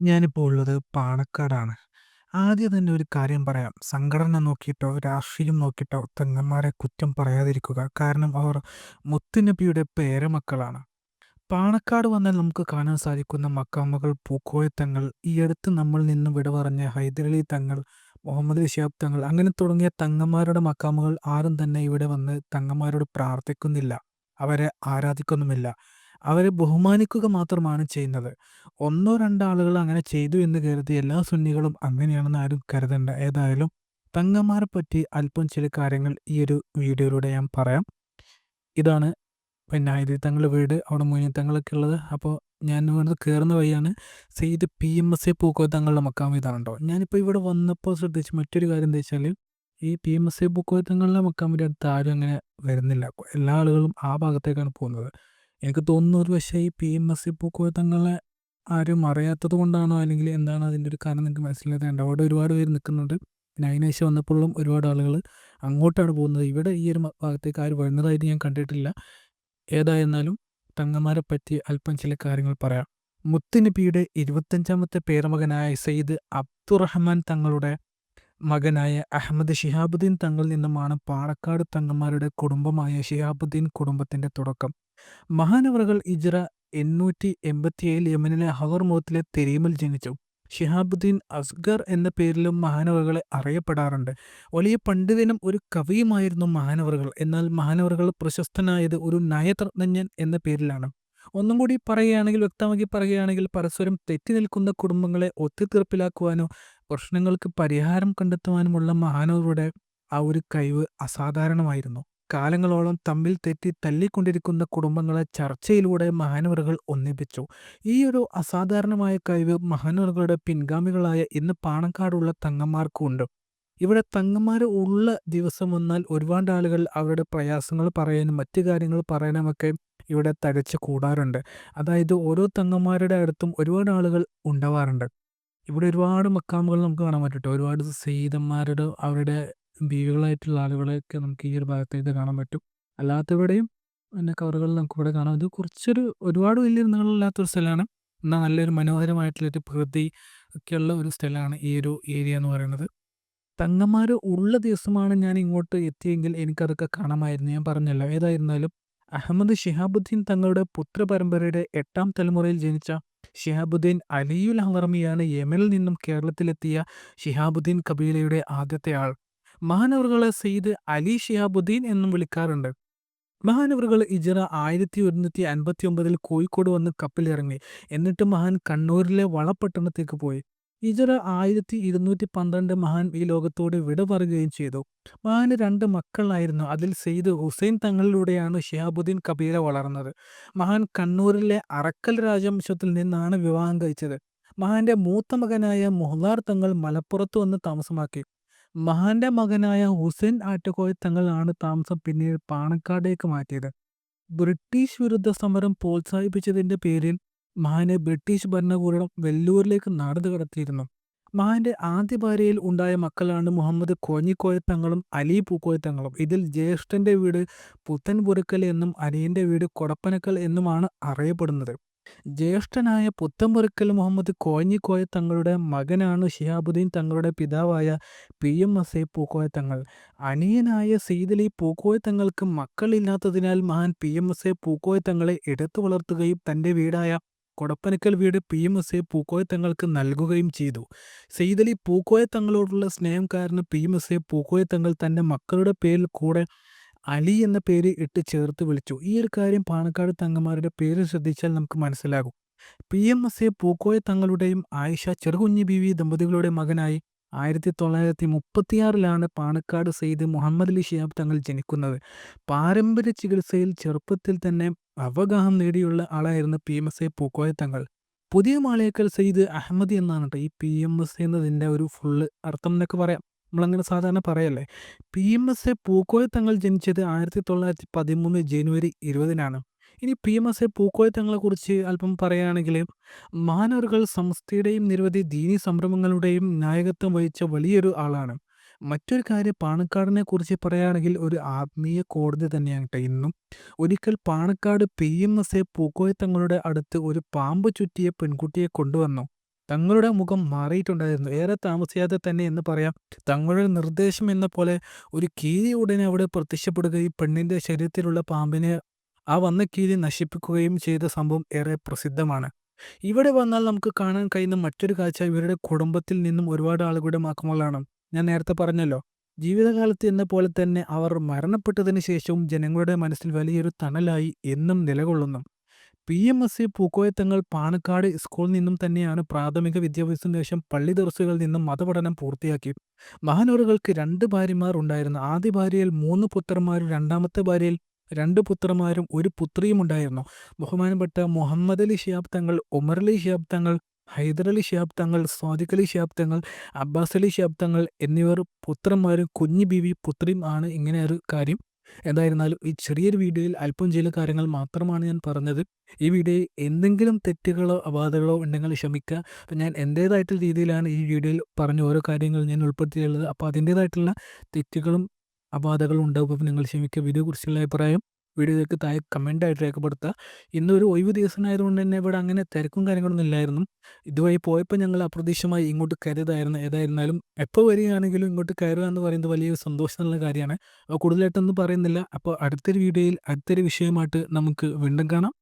ഞാനിപ്പോൾ ഉള്ളത് പാണക്കാടാണ്. ആദ്യം തന്നെ ഒരു കാര്യം പറയാം. സംഘടന നോക്കിയിട്ടോ, രാഷ്ട്രീയം നോക്കിയിട്ടോ തെങ്ങന്മാരെ കുറ്റം പറയാതിരിക്കുക. കാരണം അവർ മുത്തുനബിയുടെ പേരമക്കളാണ്. പാണക്കാട് വന്നാൽ നമുക്ക് കാണാൻ സാധിക്കുന്ന മക്കാമുകൾ, പൂക്കോയ തങ്ങൾ, ഈ അടുത്ത് നമ്മൾ നിന്ന് വിട പറഞ്ഞ ഹൈദരലി തങ്ങൾ, മുഹമ്മദ് ശിഹാബ് തങ്ങൾ അങ്ങനെ തുടങ്ങിയ തങ്ങന്മാരുടെ മക്കാമുകൾ ആരും തന്നെ ഇവിടെ വന്ന് തങ്ങന്മാരോട് പ്രാർത്ഥിക്കുന്നില്ല. അവരെ ആരാധിക്കുന്നുമില്ല. അവരെ ബഹുമാനിക്കുക മാത്രമാണ് ചെയ്യുന്നത്. ഒന്നോ രണ്ടോ ആളുകൾ അങ്ങനെ ചെയ്തു എന്ന് കരുതി എല്ലാ സുന്നികളും അങ്ങനെയാണെന്ന് ആരും കരുതണ്ട. ഏതായാലും പറ്റി അല്പം ചില കാര്യങ്ങൾ ഈ ഒരു വീഡിയോയിലൂടെ ഞാൻ പറയാം. ഇതാണ് പിന്നെ ഇത് തങ്ങളുടെ വീട്. അവിടെ മൊയ്‌നൂൻ തങ്ങളൊക്കെ ഉള്ളത്. അപ്പോൾ ഞാൻ ഇവിടുന്ന് കയറുന്ന വഴിയാണ് സെയ്ദ് പി.എം.എസ്.എ പൂക്കോയ തങ്ങളുടെ മക്കാം ഇതാണ്. ഞാനിപ്പോൾ ഇവിടെ വന്നപ്പോൾ ശ്രദ്ധിച്ച മറ്റൊരു കാര്യം എന്താ വെച്ചാൽ ഈ P M S A Pookoya തങ്ങളുടെ മക്കാമിന്റെ അടുത്ത് ആരും അങ്ങനെ വരുന്നില്ല. എല്ലാ ആളുകളും ആ ഭാഗത്തേക്കാണ് പോകുന്നത്. എനിക്ക് തോന്നുന്നു ഒരു പക്ഷേ ഈ പി എം എസ് സി തങ്ങളെ ആരും അറിയാത്തത് കൊണ്ടാണോ അല്ലെങ്കിൽ എന്താണ് അതിന്റെ ഒരു കാരണം എനിക്ക് മനസ്സിലാകാത്തതുണ്ട്. അവിടെ ഒരുപാട് പേര് നിൽക്കുന്നുണ്ട്. പിന്നെ അതിനുശേഷം വന്നപ്പോഴും ഒരുപാട് ആളുകൾ അങ്ങോട്ടാണ് പോകുന്നത്. ഇവിടെ ഈ ഒരു ഭാഗത്തേക്ക് ആരും വരുന്നതായിട്ട് ഞാൻ കണ്ടിട്ടില്ല. ഏതായിരുന്നാലും തങ്ങന്മാരെ പറ്റി അല്പം ചില കാര്യങ്ങൾ പറയാം. മുത്തുനബിയുടെ ഇരുപത്തഞ്ചാമത്തെ പേരമകനായ സയ്യിദ് അബ്ദുറഹ്മാൻ തങ്ങളുടെ മകനായ അഹമ്മദ് ഷിഹാബുദ്ദീൻ തങ്ങളിൽ നിന്നുമാണ് പാണക്കാട് തങ്ങന്മാരുടെ കുടുംബമായ ഷിഹാബുദ്ദീൻ കുടുംബത്തിന്റെ തുടക്കം. മഹാനവറുകൾ ഇജ്റ എണ്ണൂറ്റി എൺപത്തിയേഴിൽ യമനിലെ ഹവർമോത്തിലെ തെരീമിൽ ജനിച്ചു. ഷിഹാബുദ്ദീൻ അസ്ഗർ എന്ന പേരിലും മഹാനവറുകളെ അറിയപ്പെടാറുണ്ട്. വലിയ പണ്ഡിതനും ഒരു കവിയുമായിരുന്നു മഹാനവറുകൾ. എന്നാൽ മഹാനവറുകൾ പ്രശസ്തനായത് ഒരു നയതന്ത്രജ്ഞൻ എന്ന പേരിലാണ്. ഒന്നും കൂടി പറയുകയാണെങ്കിൽ വ്യക്തമാക്കി പറയുകയാണെങ്കിൽ പരസ്പരം തെറ്റി നിൽക്കുന്ന കുടുംബങ്ങളെ ഒത്തുതീർപ്പിലാക്കുവാനോ പ്രശ്നങ്ങൾക്ക് പരിഹാരം കണ്ടെത്തുവാനുമുള്ള മഹാനവരുടെ ആ ഒരു കഴിവ് അസാധാരണമായിരുന്നു. കാലങ്ങളോളം തമ്മിൽ തെറ്റി തല്ലിക്കൊണ്ടിരിക്കുന്ന കുടുംബങ്ങളെ ചർച്ചയിലൂടെ മഹാനവറുകൾ ഒന്നിപ്പിച്ചു. ഈ ഒരു അസാധാരണമായ കഴിവ് മഹാനവറുകളുടെ പിൻഗാമികളായ ഇന്ന് പാണക്കാടുള്ള തങ്ങന്മാർക്കുണ്ട്. ഇവിടെ തങ്ങന്മാർ ഉള്ള ദിവസം വന്നാൽ ഒരുപാട് ആളുകൾ അവരുടെ പ്രയാസങ്ങൾ പറയാനും മറ്റു കാര്യങ്ങൾ പറയാനുമൊക്കെ ഇവിടെ തഴച്ച് കൂടാറുണ്ട്. അതായത് ഓരോ തങ്ങന്മാരുടെ അടുത്തും ഒരുപാട് ആളുകൾ ഉണ്ടാവാറുണ്ട്. ഇവിടെ ഒരുപാട് മക്കാമുകൾ നമുക്ക് കാണാൻ പറ്റും ഒരുപാട് സീതന്മാരുടെ അവരുടെ ബീവികളായിട്ടുള്ള ആളുകളെയൊക്കെ നമുക്ക് ഈ ഒരു ഭാഗത്തായിട്ട് കാണാൻ പറ്റും. അല്ലാത്തവിടെയും പിന്നെ നമുക്ക് ഇവിടെ കാണാം. ഇത് കുറച്ചൊരു ഒരുപാട് വലിയ നീളമില്ലാത്തൊരു സ്ഥലമാണ്. എന്നാൽ നല്ലൊരു മനോഹരമായിട്ടുള്ളൊരു പ്രകൃതി ഒക്കെയുള്ള ഒരു സ്ഥലമാണ് ഈ ഒരു ഏരിയ എന്ന് പറയുന്നത്. തങ്ങന്മാർ ഉള്ള ദിവസമാണ് ഞാൻ ഇങ്ങോട്ട് എത്തിയെങ്കിൽ എനിക്കതൊക്കെ കാണാമായിരുന്നു. ഞാൻ പറഞ്ഞല്ലോ. ഏതായിരുന്നാലും അഹമ്മദ് ഷിഹാബുദ്ദീൻ തങ്ങളുടെ പുത്രപരമ്പരയുടെ എട്ടാം തലമുറയിൽ ജനിച്ച ഷിഹാബുദ്ദീൻ അലിയുൽ ഹറമിയാണ് യമനിൽ നിന്നും കേരളത്തിലെത്തിയ ഷിഹാബുദ്ദീൻ കബീലയുടെ ആദ്യത്തെ ആൾ. മഹാനവറുകളെ സെയ്ദ് അലി ഷിയാബുദ്ദീൻ എന്നും വിളിക്കാറുണ്ട്. മഹാനവറുകൾ ഇജറ ആയിരത്തി ഒരുന്നൂറ്റി അൻപത്തി ഒമ്പതിൽ കോഴിക്കോട് വന്ന് കപ്പലിറങ്ങി. എന്നിട്ട് മഹാൻ കണ്ണൂരിലെ വളപട്ടണത്തേക്ക് പോയി. ഇജറ ആയിരത്തി ഇരുന്നൂറ്റി പന്ത്രണ്ട് മഹാൻ ഈ ലോകത്തോട് വിട പറയുകയും ചെയ്തു. മഹാന് രണ്ട് മക്കളായിരുന്നു. അതിൽ സെയ്ദ് ഹുസൈൻ തങ്ങളിലൂടെയാണ് ഷിഹാബുദ്ദീൻ കബീല വളർന്നത്. മഹാൻ കണ്ണൂരിലെ അറക്കൽ രാജവംശത്തിൽ നിന്നാണ് വിവാഹം കഴിച്ചത്. മഹാന്റെ മൂത്ത മകനായ മുഹ്ലാർ തങ്ങൾ മലപ്പുറത്ത് വന്ന് താമസമാക്കി. മഹാന്റെ മകനായ ഹുസൈൻ ആറ്റക്കോയ തങ്ങളാണ് താമസം പിന്നീട് പാണക്കാടേക്ക് മാറ്റിയത്. ബ്രിട്ടീഷ് വിരുദ്ധ സമരം പ്രോത്സാഹിപ്പിച്ചതിന്റെ പേരിൽ മഹാനെ ബ്രിട്ടീഷ് ഭരണകൂടം വെല്ലൂരിലേക്ക് നടന്നു കടത്തിയിരുന്നു മഹാന്റെ ആദ്യ ഭാര്യയിൽ ഉണ്ടായ മക്കളാണ് മുഹമ്മദ് കോഞ്ഞിക്കോയ തങ്ങളും അലി പൂക്കോയ തങ്ങളും. ഇതിൽ ജ്യേഷ്ഠന്റെ വീട് പുത്തൻപുരക്കൽ എന്നും അനിയന്റെ വീട് കൊടപ്പനക്കൽ എന്നുമാണ് അറിയപ്പെടുന്നത്. ജ്യേഷ്ഠനായ പുത്തമ്പുരക്കൽ മുഹമ്മദ് കോഞ്ഞിക്കോയ തങ്ങളുടെ മകനാണ് ഷിഹാബുദ്ദീൻ തങ്ങളുടെ പിതാവായ P. M. S. Pookoya Thangal. അനിയനായ സീതലി Pookoya തങ്ങൾക്ക് മക്കളില്ലാത്തതിനാൽ മഹാൻ പി. എം. എസ്. പൂക്കോയ തങ്ങളെ എടുത്തു വളർത്തുകയും തന്റെ വീടായ കൊടപ്പനക്കൽ വീട് പി. എം. എസ്. പൂക്കോയ തങ്ങൾക്ക് നൽകുകയും ചെയ്തു. സെയ്ദലി പൂക്കോയ തങ്ങളോടുള്ള സ്നേഹം കാരണം P. M. S. Pookoya Thangal തന്റെ മക്കളുടെ പേരിൽ കൂടെ അലി എന്ന പേര് ഇട്ട് ചേർത്ത് വിളിച്ചു. ഈ ഒരു കാര്യം പാണക്കാട് തങ്ങന്മാരുടെ പേര് ശ്രദ്ധിച്ചാൽ നമുക്ക് മനസ്സിലാകും. P. M. S. A Pookoya തങ്ങളുടെയും Ayisha Cherukunhi Beevi ദമ്പതികളുടെ മകനായി ആയിരത്തി തൊള്ളായിരത്തി മുപ്പത്തിയാറിലാണ് പാണക്കാട് സെയ്ദ് മുഹമ്മദ് അലി ഷിയാബ് തങ്ങൾ ജനിക്കുന്നത്. പാരമ്പര്യ ചികിത്സയിൽ ചെറുപ്പത്തിൽ തന്നെ അവഗാഹം നേടിയുള്ള ആളായിരുന്നു P. M. S. A Pookoya Thangal. Puthiya Maliyekkal Syed Ahmadi എന്നാണ് കേട്ടോ ഈ പി. എം. എസ്. എന്നതിന്റെ ഒരു ഫുള്ള് അർത്ഥം എന്നൊക്കെ പറയാം. നമ്മളങ്ങനെ സാധാരണ പറയല്ലേ. P. M. S. A Pookoya Thangal ജനിച്ചത് ആയിരത്തി തൊള്ളായിരത്തി പതിമൂന്ന് ജനുവരി ഇരുപതിനാണ്. ഇനി P. M. S. A Pookoya തങ്ങളെക്കുറിച്ച് അല്പം പറയുകയാണെങ്കിൽ മാനവറുകൾ സംസ്ഥയുടെയും നിരവധി ദീനി സംരംഭങ്ങളുടെയും നായകത്വം വഹിച്ച വലിയൊരു ആളാണ്. മറ്റൊരു കാര്യം പാണക്കാടിനെ കുറിച്ച് പറയുകയാണെങ്കിൽ ഒരു ആത്മീയ കോടതി തന്നെയാണ് കേട്ടോ ഇന്നും. ഒരിക്കൽ Panakkad P. M. S. A പൂക്കോയത്തങ്ങളുടെ അടുത്ത് ഒരു പാമ്പ് ചുറ്റിയ പെൺകുട്ടിയെ കൊണ്ടുവന്നു. തങ്ങളുടെ മുഖം മാറിയിട്ടുണ്ടായിരുന്നു. ഏറെ താമസിയാതെ തന്നെ എന്ന് പറയാം, തങ്ങളുടെ നിർദ്ദേശം എന്ന പോലെ ഒരു കീരി ഉടനെ അവിടെ പ്രത്യക്ഷപ്പെടുകയും പെണ്ണിന്റെ ശരീരത്തിലുള്ള പാമ്പിനെ ആ വന്ന കീരി നശിപ്പിക്കുകയും ചെയ്ത സംഭവം ഏറെ പ്രസിദ്ധമാണ്. ഇവിടെ വന്നാൽ നമുക്ക് കാണാൻ കഴിയുന്ന മറ്റൊരു കാഴ്ച ഇവരുടെ കുടുംബത്തിൽ നിന്നും ഒരുപാട് ആളുകളുടെ മാക്കമുള്ളതാണ് ഞാൻ നേരത്തെ പറഞ്ഞല്ലോ, ജീവിതകാലത്ത് എന്ന പോലെ തന്നെ അവർ മരണപ്പെട്ടതിന് ശേഷവും ജനങ്ങളുടെ മനസ്സിൽ വലിയൊരു തണലായി എന്നും നിലകൊള്ളുന്നു. P. M. S. C Pookoyathangal Panakkad സ്കൂളിൽ നിന്നും തന്നെയാണ് പ്രാഥമിക വിദ്യാഭ്യാസത്തിന് ശേഷം പള്ളി ദർസുകളിൽ നിന്നും മതപഠനം പൂർത്തിയാക്കി. മഹാനൂറുകൾക്ക് രണ്ട് ഭാര്യമാർ ഉണ്ടായിരുന്നു. ആദ്യ ഭാര്യയിൽ മൂന്ന് പുത്രന്മാരും രണ്ടാമത്തെ ഭാര്യയിൽ രണ്ട് പുത്രന്മാരും ഒരു പുത്രിയും ഉണ്ടായിരുന്നു ബഹുമാനപ്പെട്ട മുഹമ്മദ് അലി ഷിയാബ് തങ്ങൾ, ഉമർലി ഷിയാബ് തങ്ങൾ, ഹൈദരലി ഷിയാബ് തങ്ങൾ, സ്വാദിഖ് അലി ഷിയാബ് തങ്ങൾ, അബ്ബാസ് അലി ഷിയാബ് തങ്ങൾ എന്നിവർ പുത്രന്മാരും കുഞ്ഞു ബീവി പുത്രിയും ആണ്. ഇങ്ങനെ ഒരു കാര്യം. എന്തായിരുന്നാലും ഈ ചെറിയൊരു വീഡിയോയിൽ അല്പം ചില കാര്യങ്ങൾ മാത്രമാണ് ഞാൻ പറഞ്ഞത്. ഈ വീഡിയോയിൽ എന്തെങ്കിലും തെറ്റുകളോ അപാധകളോ ഉണ്ടെങ്കിൽ ക്ഷമിക്കുക. അപ്പം ഞാൻ എന്റേതായിട്ടുള്ള രീതിയിലാണ് ഈ വീഡിയോയിൽ പറഞ്ഞ ഓരോ കാര്യങ്ങൾ ഞാൻ ഉൾപ്പെടുത്തിയുള്ളത് അപ്പോൾ അതിന്റേതായിട്ടുള്ള തെറ്റുകളും അപാധകളും ഉണ്ടാകും. അപ്പോൾ നിങ്ങൾ ക്ഷമിക്കുക. വീഡിയോയെക്കുറിച്ചുള്ള അഭിപ്രായം വീഡിയോയ്ക്ക് താഴെ കമന്റായിട്ട് രേഖപ്പെടുത്തുക. ഇന്നൊരു ഒഴിവ് ദിവസമായതുകൊണ്ട് തന്നെ ഇവിടെ അങ്ങനെ തിരക്കും കാര്യങ്ങളൊന്നും ഇല്ലായിരുന്നു. ഇതുവഴി പോയപ്പോൾ ഞങ്ങൾ അപ്രതീക്ഷിതമായി ഇങ്ങോട്ട് കയറിയതായിരുന്നു. ഏതായിരുന്നാലും എപ്പോൾ വരികയാണെങ്കിലും ഇങ്ങോട്ട് കയറുക എന്ന് പറയുന്നത് വലിയൊരു സന്തോഷമുള്ള കാര്യമാണ്. കൂടുതലായിട്ടൊന്നും പറയുന്നില്ല. അപ്പോൾ അടുത്തൊരു വീഡിയോയിൽ അടുത്തൊരു വിഷയമായിട്ട് നമുക്ക് വീണ്ടും കാണാം.